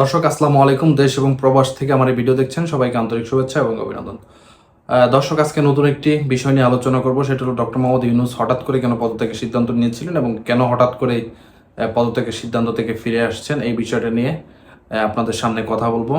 দর্শক, আসসালামু আলাইকুম। দেশ এবং প্রবাস থেকে আমার এই ভিডিও দেখছেন সবাইকে আন্তরিক শুভেচ্ছা এবং অভিনন্দন। দর্শক, আজকে নতুন একটি বিষয় নিয়ে আলোচনা করব। সেটা হলো ডক্টর মোহাম্মদ ইউনুস হঠাৎ করে কেন পদত্যাগের সিদ্ধান্ত নিয়েছিলেন এবং কেন হঠাৎ করে পদত্যাগের সিদ্ধান্ত থেকে ফিরে আসছেন এই বিষয়টা নিয়ে আপনাদের সামনে কথা বলব।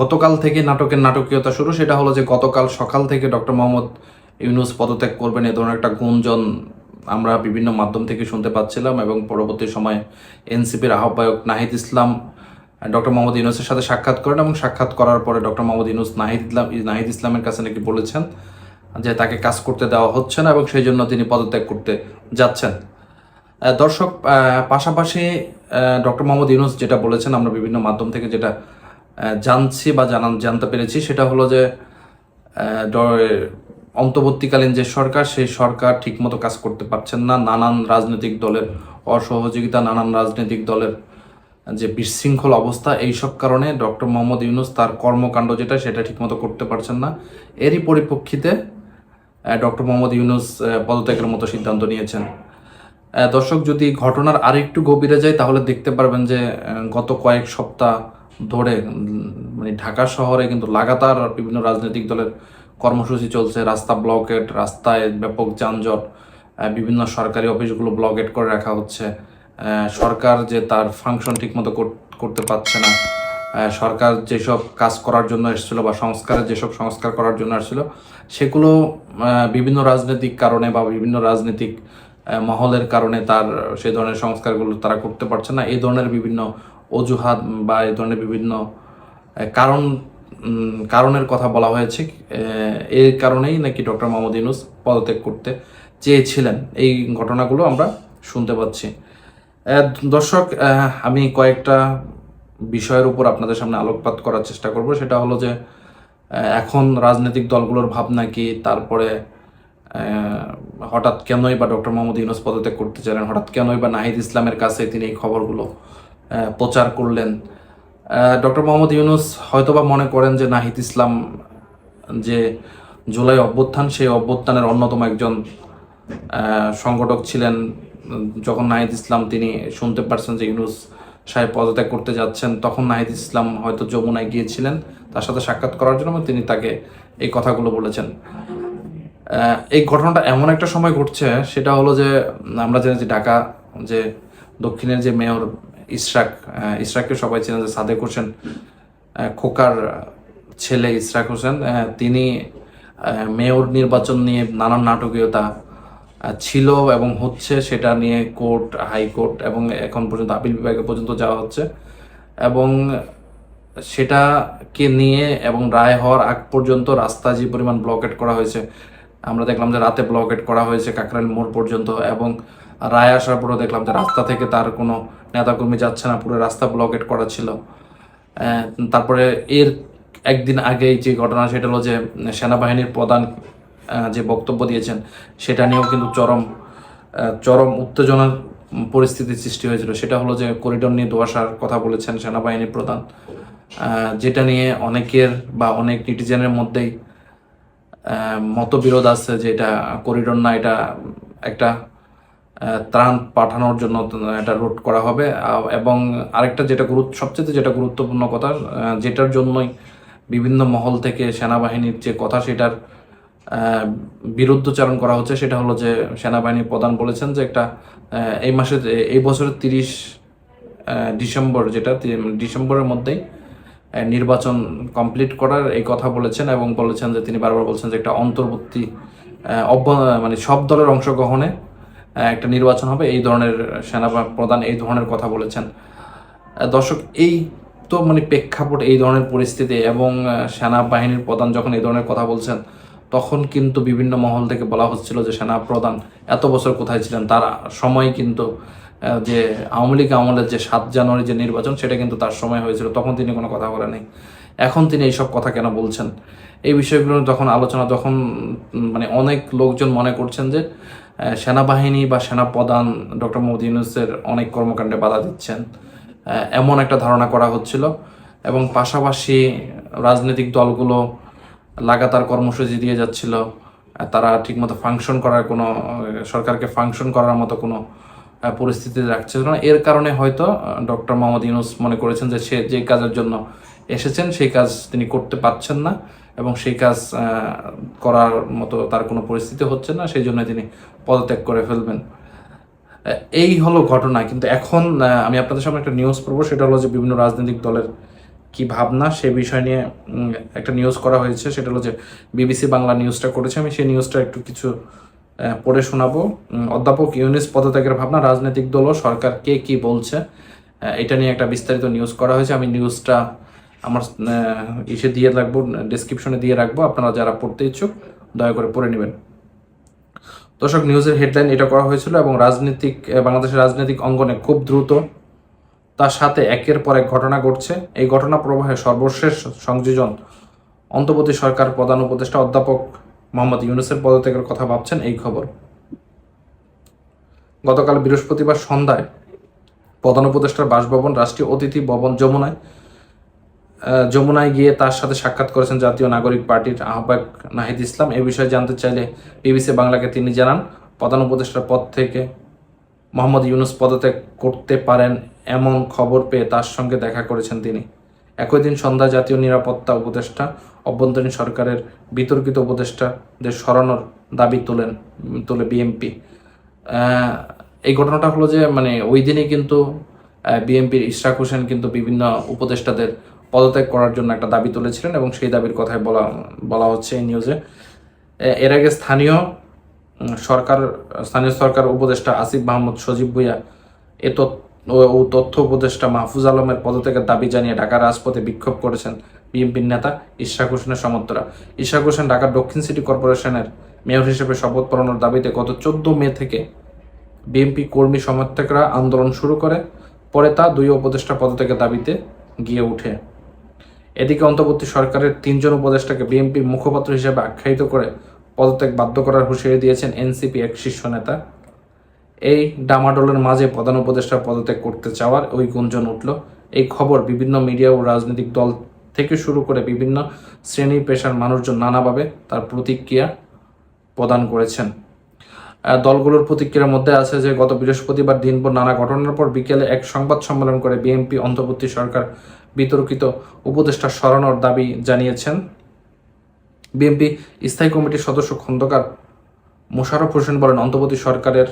গতকাল থেকে নাটকের নাটকীয়তা শুরু। সেটা হলো যে গতকাল সকাল থেকে ডক্টর মোহাম্মদ ইউনুস পদত্যাগ করবেন এ ধরনের একটা গুঞ্জন আমরা বিভিন্ন মাধ্যম থেকে শুনতে পাচ্ছিলাম এবং পরবর্তী সময়ে এনসিপির আহ্বায়ক নাহিদ ইসলাম ডক্টর মোহাম্মদ ইউনুসের সাথে সাক্ষাৎ করেন এবং সাক্ষাৎ করার পরে ডক্টর মোহাম্মদ ইউনুস নাহিদ ইসলাম নাহিদ ইসলামের কাছে নাকি বলেছেন যে তাকে কাজ করতে দেওয়া হচ্ছে না এবং সেই জন্য তিনি পদত্যাগ করতে যাচ্ছেন। দর্শক পাশাপাশি ডক্টর মোহাম্মদ ইউনুস যেটা বলেছেন, আমরা বিভিন্ন মাধ্যম থেকে যেটা জানছি বা জানান জানতে পেরেছি, সেটা হলো যে অন্তর্বর্তীকালীন যে সরকার, সেই সরকার ঠিকমতো কাজ করতে পারছেন না। নানান রাজনৈতিক দলের অসহযোগিতা, নানান রাজনৈতিক দলের যে বিশৃঙ্খল অবস্থা, এইসব কারণে ডক্টর মোহাম্মদ ইউনুস তার কর্মকাণ্ড যেটা, সেটা ঠিকমতো করতে পারছেন না। এরই পরিপ্রেক্ষিতে ডক্টর মোহাম্মদ ইউনুস পদত্যাগের মতো সিদ্ধান্ত নিয়েছেন। দর্শক, যদি ঘটনার আরেকটু গভীরে যায় তাহলে দেখতে পারবেন যে গত কয়েক সপ্তাহ ধরে মানে ঢাকা শহরে কিন্তু লাগাতার বিভিন্ন রাজনৈতিক দলের কর্মসূচি চলছে। রাস্তা ব্লকেট, রাস্তায় ব্যাপক যানজট বিভিন্ন সরকারি অফিসগুলো ব্লকেট করে রাখা হচ্ছে। সরকার যে তার ফাংশন ঠিকমতো কর- করতে পারছে না সরকার যেসব কাজ করার জন্য এসেছিল বা সংস্কারের যেসব সংস্কার করার জন্য এসেছিল, সেগুলো বিভিন্ন রাজনৈতিক কারণে বা বিভিন্ন রাজনৈতিক মহলের কারণে তার, সে ধরনের সংস্কারগুলো তারা করতে পারছে না। এই ধরনের বিভিন্ন অজুহাত বা এই ধরনের বিভিন্ন কারণ কারণের কথা বলা হয়েছে এই কারণেই নাকি ডক্টর মোহাম্মদ ইউনুস পদত্যাগ করতে চেয়েছিলেন। এই ঘটনাগুলো আমরা শুনতে পাচ্ছি। দর্শক আমি কয়েকটা বিষয়ের উপর আপনাদের সামনে আলোকপাত করার চেষ্টা করব। সেটা হলো যে এখন রাজনৈতিক দলগুলোর ভাবনা কি? তারপরে হঠাৎ কেনই বা ডক্টর মোহাম্মদ ইউনুস পদত্যাগ করতে চাইলেন? হঠাৎ কেনই বা নাহিদ ইসলামের কাছে তিনি এই খবরগুলো প্রচার করলেন? ডক্টর মোহাম্মদ ইউনুস হয়তোবা মনে করেন যে নাহিদ ইসলাম যে জুলাই অভ্যুত্থান, সেই অভ্যুত্থানের অন্যতম একজন সংগঠক ছিলেন যখন নাহিদ ইসলাম তিনি শুনতে পারছেন যে ইউনুস সাহেব পদত্যাগ করতে যাচ্ছেন, তখন নাহিদ ইসলাম হয়তো যমুনায় গিয়েছিলেন। তার সাথে সাক্ষাৎ করার জন্য তিনি তাকে এই কথাগুলো বলেছেন। এই ঘটনাটা এমন একটা সময় ঘটছে, সেটা হলো যে আমরা জানি যে ঢাকা যে দক্ষিণের যে মেয়র ইশরাক ইশরাককে সবাই চেনেন যে সাদেক হোসেন খোকার ছেলে ইশরাক হোসেন তিনি মেয়র নির্বাচন নিয়ে নানান নাটকীয়তা ছিল এবং হচ্ছে সেটা নিয়ে কোর্ট হাইকোর্ট এবং এখন পর্যন্ত আপিল বিভাগে পর্যন্ত যাওয়া হচ্ছে। এবং সেটাকে নিয়ে এবং রায় হওয়ার আগ পর্যন্ত রাস্তা যে পরিমাণ ব্লকেট করা হয়েছে, আমরা দেখলাম যে রাতে ব্লকেট করা হয়েছে কাকরাইল মোড় পর্যন্ত এবং রায় আসার পরও দেখলাম যে রাস্তা থেকে তার কোনো নেতাকর্মী যাচ্ছে না, পুরো রাস্তা ব্লকেট করা ছিল। তারপরে এর একদিন আগেই যে ঘটনা, সেটা হলো যে সেনাবাহিনীর প্রধান যে বক্তব্য দিয়েছেন, সেটা নিয়েও কিন্তু চরম চরম উত্তেজনার পরিস্থিতির সৃষ্টি হয়েছিল। সেটা হলো যে করিডোর নিয়ে দোয়াশার কথা বলেছেন সেনাবাহিনী প্রধান যেটা নিয়ে অনেকের বা অনেক নিটিজেনের মধ্যেই মতবিরোধ আছে যে এটা করিডোর না, এটা একটা ত্রাণ পাঠানোর জন্য এটা রুট করা হবে। এবং আরেকটা যেটা গুরুত্ব, সবচেয়ে যেটা গুরুত্বপূর্ণ কথা যেটার জন্যই বিভিন্ন মহল থেকে সেনাবাহিনীর যে কথা, সেটার বিরুদ্ধচারণ করা হচ্ছে, সেটা হলো যে সেনাবাহিনী প্রধান বলেছেন যে একটা এই মাসে এই বছরের তিরিশ ডিসেম্বর যেটা ডিসেম্বরের মধ্যেই নির্বাচন কমপ্লিট করার এই কথা বলেছেন এবং বলেছেন যে তিনি বারবার বলছেন যে একটা অন্তর্বর্তী মানে সব দলের অংশগ্রহণে একটা নির্বাচন হবে, এই ধরনের সেনা প্রধান এই ধরনের কথা বলেছেন। দর্শক, এই তো মানে প্রেক্ষাপট, এই ধরনের পরিস্থিতি এবং সেনাবাহিনীর প্রধান যখন এই ধরনের কথা বলছেন তখন কিন্তু বিভিন্ন মহল থেকে বলা হচ্ছিল যে সেনা প্রধান এত বছর কোথায় ছিলেন তার সময় কিন্তু যে আওয়ামী লীগ আমলের যে সাত জানুয়ারি যে নির্বাচন সেটা কিন্তু তার সময় হয়েছিল তখন তিনি কোনো কথা বলেনি এখন তিনি এইসব কথা কেন বলছেন? এই বিষয়গুলো যখন আলোচনা উম, মানে অনেক লোকজন মনে করছেন যে সেনাবাহিনী বা সেনা প্রধান ডক্টর মোহাম্মদ ইউনুসের অনেক কর্মকাণ্ডে বাধা দিচ্ছেন এমন একটা ধারণা করা হচ্ছিল। এবং পাশাপাশি রাজনৈতিক দলগুলো লাগাতার কর্মসূচি দিয়ে যাচ্ছিল। তারা ঠিকমতো ফাংশন করার কোনো সরকারকে ফাংশন করার মতো কোনো পরিস্থিতি পরিস্থিতিতে রাখছে না। এর কারণে হয়তো ডক্টর মোহাম্মদ ইউনুস মনে করেছেন যে সে যে কাজের জন্য এসেছেন, সেই কাজ তিনি করতে পারছেন না এবং সেই কাজ করার মতো তার কোনো পরিস্থিতি হচ্ছে না, সেই জন্য তিনি পদত্যাগ করে ফেলবেন। এই হলো ঘটনা। কিন্তু এখন আমি আপনাদের সামনে একটা নিউজ পড়ব, সেটা হলো যে বিভিন্ন রাজনৈতিক দলের কি ভাবনা সে বিষয় নিয়ে একটা নিউজ করা হয়েছে। সেটা হলো যে বিবিসি বাংলা নিউজটা করেছে। আমি সেই নিউজটা একটু কিছু পড়ে শোনাবো। অধ্যাপক ইউনিস পদত্যাগের ভাবনা, রাজনৈতিক দল ও সরকার কে কি বলছে এটা নিয়ে একটা বিস্তারিত নিউজ করা হয়েছে। আমি নিউজটা আমার ইসে দিয়ে রাখব ডিসক্রিপশনে দিয়ে রাখব। আপনারা যারা পড়তে ইচ্ছুক, দয়া করে পড়ে নেবেন। দর্শক নিউজের হেডলাইন এটা করা হয়েছিল এবং রাজনৈতিক বাংলাদেশের রাজনৈতিক অঙ্গনে খুব দ্রুত তার সাথে একের পর এক ঘটনা ঘটছে। এই ঘটনা প্রবাহে সর্বশেষ সংযোজন অন্তর্বর্তী সরকার প্রধান উপদেষ্টা অধ্যাপক মোহাম্মদ ইউনুসের পদত্যাগের কথা ভাবছেন এই খবর। গতকাল বৃহস্পতিবার সন্ধ্যায় প্রধান উপদেষ্টার বাসভবন রাষ্ট্রীয় অতিথি ভবন যমুনায় যমুনায় গিয়ে তার সাথে সাক্ষাৎ করেছেন জাতীয় নাগরিক পার্টির আহ্বায়ক নাহিদ ইসলাম। এ বিষয়ে জানতে চাইলে বিবিসি বাংলাকে তিনি জানান, প্রধান উপদেষ্টার পদ থেকে মোহাম্মদ ইউনুস পদত্যাগ করতে পারেন এমন খবর পেয়ে তার সঙ্গে দেখা করেছেন তিনি। একই দিন সন্ধ্যা জাতীয় নিরাপত্তা উপদেষ্টা, অভ্যন্তরীণ সরকারের বিতর্কিত উপদেষ্টাদের সরানোর দাবি তোলেন, তোলে বিএমপি। এই ঘটনাটা হলো যে মানে ওই দিনই কিন্তু বিএনপির ইশরাক হোসেন কিন্তু বিভিন্ন উপদেষ্টাদের পদত্যাগ করার জন্য একটা দাবি তুলেছিলেন এবং সেই দাবির কথাই বলা বলা হচ্ছে এই নিউজে এর আগে স্থানীয় সরকার স্থানীয় সরকার উপদেষ্টা আসিফ মাহমুদ সজীব ভুইয়া এ তথ্য ও- তথ্য উপদেষ্টা মাহফুজ আলমের পদত্যাগের দাবি জানিয়ে ঢাকার রাজপথে বিক্ষোভ করেছেন বিএনপির নেতা ইশাক হোসেনের সমর্থকরা। ইশাক হোসেন ঢাকার দক্ষিণ সিটি কর্পোরেশনের মেয়র হিসেবে শপথ পড়ানোর দাবিতে গত চোদ্দ মে থেকে বিএনপি কর্মী সমর্থকরা আন্দোলন শুরু করে, পরে তা দুই উপদেষ্টা পদত্যাগের দাবিতে গিয়ে ওঠে। এদিকে অন্তর্বর্তী সরকারের তিনজন উপদেষ্টাকে বিএনপির মুখপাত্র হিসেবে আখ্যায়িত করে পদত্যাগ বাধ্য করার হুঁশিয়ারি দিয়েছেন এনসিপি এক শীর্ষ নেতা। এই ডামাডোলের মাঝে প্রধান উপদেষ্টা পদত্যাগ করতে চাওয়ার ওই গুঞ্জন উঠল। এই খবর বিভিন্ন মিডিয়া ও রাজনৈতিক দল থেকে শুরু করে বিভিন্ন শ্রেণি পেশার মানুষজন নানাভাবে তার প্রতিক্রিয়া প্রদান করেছেন। দলগুলোর প্রতিক্রিয়ার মধ্যে আছে যে, গত বৃহস্পতিবার দিনভর নানা ঘটনার পর বিকেলে এক সংবাদ সম্মেলন করে বিএনপি অন্তর্বর্তী সরকার বিতর্কিত উপদেষ্টা সরানোর দাবি জানিয়েছেন। বিএনপি স্থায়ী কমিটির সদস্য খন্দকার মোশাররফ হোসেন বলেন, অন্তর্বর্তী সরকারের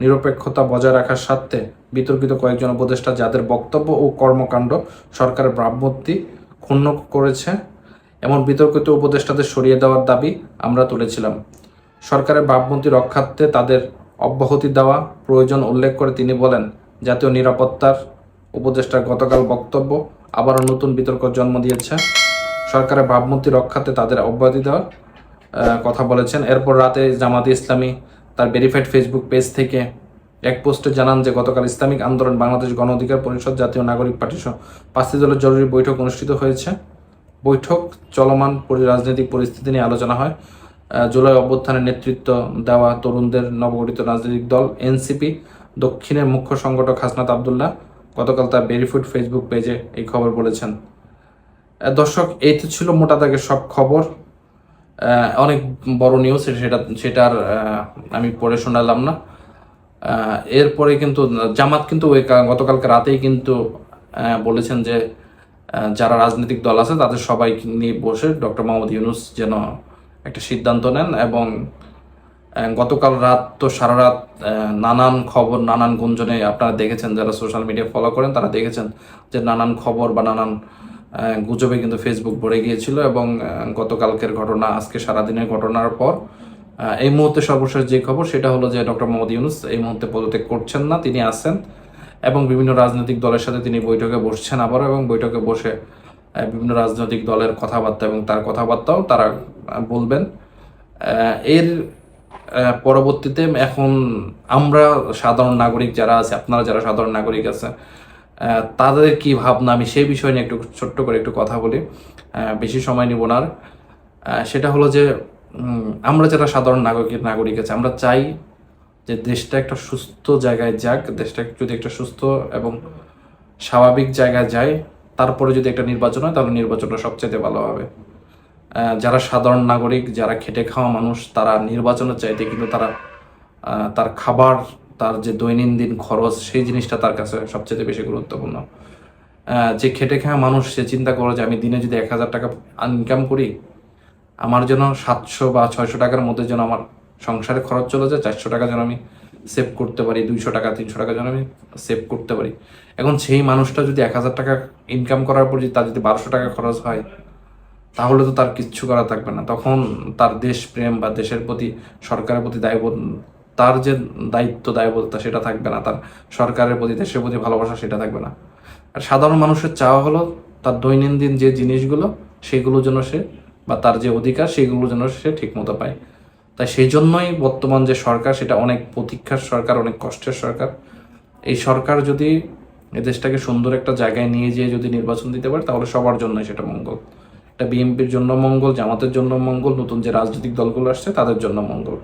নিরপেক্ষতা বজায় রাখার স্বার্থে বিতর্কিত কয়েকজন উপদেষ্টা যাদের বক্তব্য ও কর্মকাণ্ড সরকারের ভাবমূর্তি ক্ষুণ্ণ করেছে, এমন বিতর্কিত উপদেষ্টাদের সরিয়ে দেওয়ার দাবি আমরা তুলেছিলাম। সরকারের ভাবমূর্তি রক্ষার্থে তাদের অব্যাহতি দেওয়া প্রয়োজন উল্লেখ করে তিনি বলেন, জাতীয় নিরাপত্তার উপদেষ্টার গতকাল বক্তব্য আবারও নতুন বিতর্ক জন্ম দিয়েছে। সরকারের ভাবমূর্তি রক্ষার্থে তাদের অব্যাহতি দেওয়ার কথা বলেছেন। এরপর রাতে জামাতে ইসলামী তার ভেরিফাইড ফেসবুক পেজ থেকে এক পোস্টে জানান যে গতকাল ইসলামিক আন্দোলন বাংলাদেশ গণ অধিকার পরিষদ জাতীয় নাগরিক পার্টি সহ পাঁচটি দলের জরুরি বৈঠক অনুষ্ঠিত হয়েছে। বৈঠক চলমান রাজনৈতিক পরিস্থিতি নিয়ে আলোচনা হয়। জুলাই অভ্যুত্থানের নেতৃত্ব দেওয়া তরুণদের নবগঠিত রাজনৈতিক দল এনসিপি, দক্ষিণের মুখ্য সংগঠক হাসনাত আবদুল্লাহ গতকাল তার ভেরিফাইড ফেসবুক পেজে এই খবর বলেছেন। দর্শক, এই তো ছিল মোটা দাগের সব খবর। অনেক বড় নিউজ সেটা সেটার আমি পড়ে শোনালাম না। এরপরে কিন্তু জামাত কিন্তু ওই গতকালকে রাতেই কিন্তু বলেছেন যে যারা রাজনৈতিক দল আছে তাদের সবাই নিয়ে বসে ডক্টর মোহাম্মদ ইউনুস যেন একটা সিদ্ধান্ত নেন এবং গতকাল রাত তো সারা রাত নানান খবর, নানান গুঞ্জনে আপনারা দেখেছেন, যারা সোশ্যাল মিডিয়া ফলো করেন তারা দেখেছেন যে নানান খবর বা নানান গুজবে কিন্তু ফেসবুক ভরে গিয়েছিল এবং গতকালকের ঘটনা, আজকে সারাদিনের ঘটনার পর এই মুহূর্তে সর্বশেষ যে খবর সেটা হলো যে ডক্টর মোহাম্মদ ইউনুস এই মুহূর্তে পদত্যাগ করছেন না, তিনি আছেন এবং বিভিন্ন রাজনৈতিক দলের সাথে তিনি বৈঠকে বসছেন আবারও এবং বৈঠকে বসে বিভিন্ন রাজনৈতিক দলের কথাবার্তা এবং তার কথাবার্তাও তারা বলবেন। এর পরবর্তীতে এখন আমরা সাধারণ নাগরিক যারা আছে, আপনারা যারা সাধারণ নাগরিক আছে তাদের কি ভাবনা? আমি সেই বিষয় নিয়ে একটু ছোট্ট করে একটু কথা বলি। বেশি সময় নিব না। সেটা হলো যে আমরা যারা সাধারণ নাগরিক নাগরিক আছে, আমরা চাই যে দেশটা একটা সুস্থ জায়গায় যাক, দেশটা যদি একটা সুস্থ এবং স্বাভাবিক জায়গায় যায়, তারপরে যদি একটা নির্বাচন হয়, তাহলে নির্বাচনটা সবচেয়ে ভালো হবে। যারা সাধারণ নাগরিক, যারা খেটে খাওয়া মানুষ, তারা নির্বাচনের চাইতে কিন্তু তারা তার খাবার তার যে দৈনন্দিন খরচ, সেই জিনিসটা তার কাছে সবচেয়ে বেশি গুরুত্বপূর্ণ। যে খেটে খাওয়া মানুষ, সে চিন্তা করে যে আমি দিনে যদি এক হাজার টাকা ইনকাম করি, আমার যেন সাতশো বা ছয়শো টাকার মধ্যে যেন আমার সংসারে খরচ চলে যায়, চারশো টাকা যেন আমি সেভ করতে পারি, দুইশো টাকা, তিনশো টাকা যেন আমি সেভ করতে পারি। এখন সেই মানুষটা যদি এক হাজার টাকা ইনকাম করার পর তার যদি বারোশো টাকা খরচ হয়, তাহলে তো তার কিচ্ছু করা থাকবে না। তখন তার দেশপ্রেম বা দেশের প্রতি, সরকারের প্রতি দায়বোধ তার যে দায়িত্ব দায়বদ্ধতা সেটা থাকবে না, তার সরকারের প্রতি, দেশের প্রতি ভালোবাসা সেটা থাকবে না। আর সাধারণ মানুষের চাওয়া হলো তার দৈনন্দিন যে জিনিসগুলো, সেগুলো যেন সে বা তার যে অধিকার, সেগুলো যেন সে ঠিকমতো পায়। তাই সেই জন্যই বর্তমান যে সরকার, সেটা অনেক প্রতীক্ষার সরকার, অনেক কষ্টের সরকার। এই সরকার যদি এ দেশটাকে সুন্দর একটা জায়গায় নিয়ে যেয়ে যদি নির্বাচন দিতে পারে, তাহলে সবার জন্যই সেটা মঙ্গল। এটা বিএনপির জন্য মঙ্গল, জামাতের জন্য মঙ্গল, নতুন যে রাজনৈতিক দলগুলো আসছে, তাদের জন্য মঙ্গল।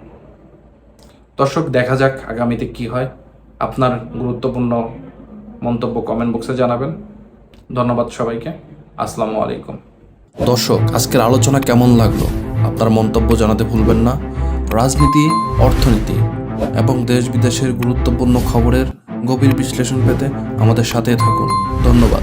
দর্শক, দেখা যাক আগামীতে কি হয়। আপনার গুরুত্বপূর্ণ মন্তব্য কমেন্ট বক্সে জানাবেন। ধন্যবাদ সবাইকে। আসসালামু আলাইকুম। দর্শক, আজকের আলোচনা কেমন লাগল? আপনার মন্তব্য জানাতে ভুলবেন না। রাজনীতি, অর্থনীতি এবং দেশ বিদেশের গুরুত্বপূর্ণ খবরের গভীর বিশ্লেষণ পেতে আমাদের সাথে থাকুন। ধন্যবাদ।